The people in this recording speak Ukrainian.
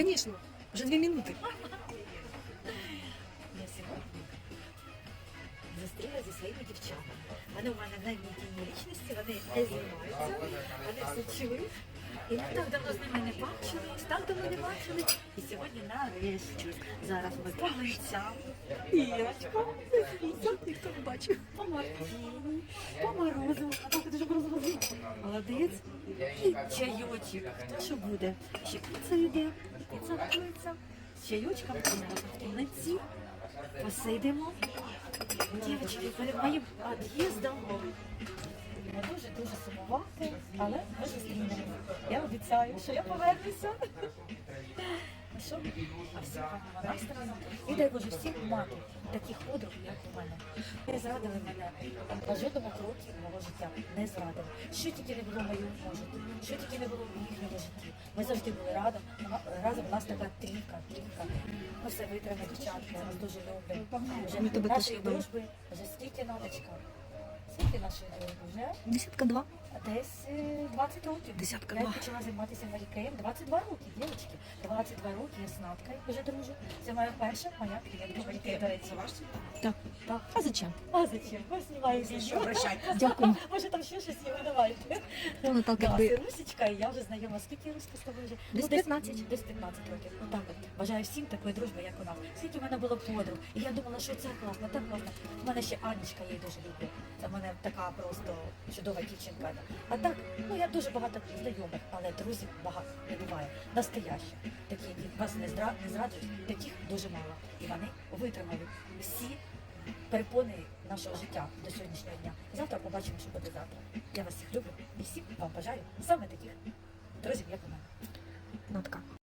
Конечно, вже дві минути. Я сьогодні зустрілася зі своїми дівчатами. Вони у мене на медійній лічності, вони не знімаються, вони все чують. І ми так давно з ними не бачились, так давно не бачились. І сьогодні нарешті зараз ми по лицям, Ірочка, Ніхто не бачив. По Мартіні, по Морозову, а так дуже розгрузив. Молодець. І чайочок. Хто що буде? Ще піца йде, піца готується. З чайочком в кімнаті. Посидимо. Дівчатки, перед моїм від'їздом я дуже-дуже сумувати, але ми зустрінемо. Я обіцяю, що я повернуся. Що? А всім гарного настрою. І дай Боже всім мати таких подруг, як у мене. Не зрадили мене на жодному кроці мого життя. Не зрадили. Що тільки не було в моєму житті, що тільки не було в їхньому житті. Ми завжди були разом. Разом у нас така трійка, трійка. Ми все витримали, дівчатки, я вас дуже люблю. Вже нашої дружби, вже скільки надочка? Скільки нашої дружби вже? Десятка два. Десь е, 20 років. Десятка я два. почала займатися марікеєм 22 роки, дівчатки. 22 роки я з вже дружу. Це моя перша моя клієнтка марікея, до речі. Так. Так. А зачем? А зачем? Ви знімаєте. Дякую. Може там ще щось є, ви давайте. Так Да, якби. це і я вже знайома. Скільки Руська з тобою вже? Десь 15. Десь 15 років. Ну так от. Бажаю всім такої дружби, як у нас. Скільки в мене було подруг. І я думала, що це класно, так класно. У мене ще Анечка, я її дуже люблю. Це в мене така просто чудова дівчинка. А так, ну я дуже багато знайомих, але друзів багато не буває. Настоящі. Такі, які вас не, не зраджують, таких дуже мало. І вони витримали всі перепони нашого життя до сьогоднішнього дня. Завтра побачимо, що буде завтра. Я вас всіх люблю і всім вам бажаю саме таких друзів, як у мене. Натка.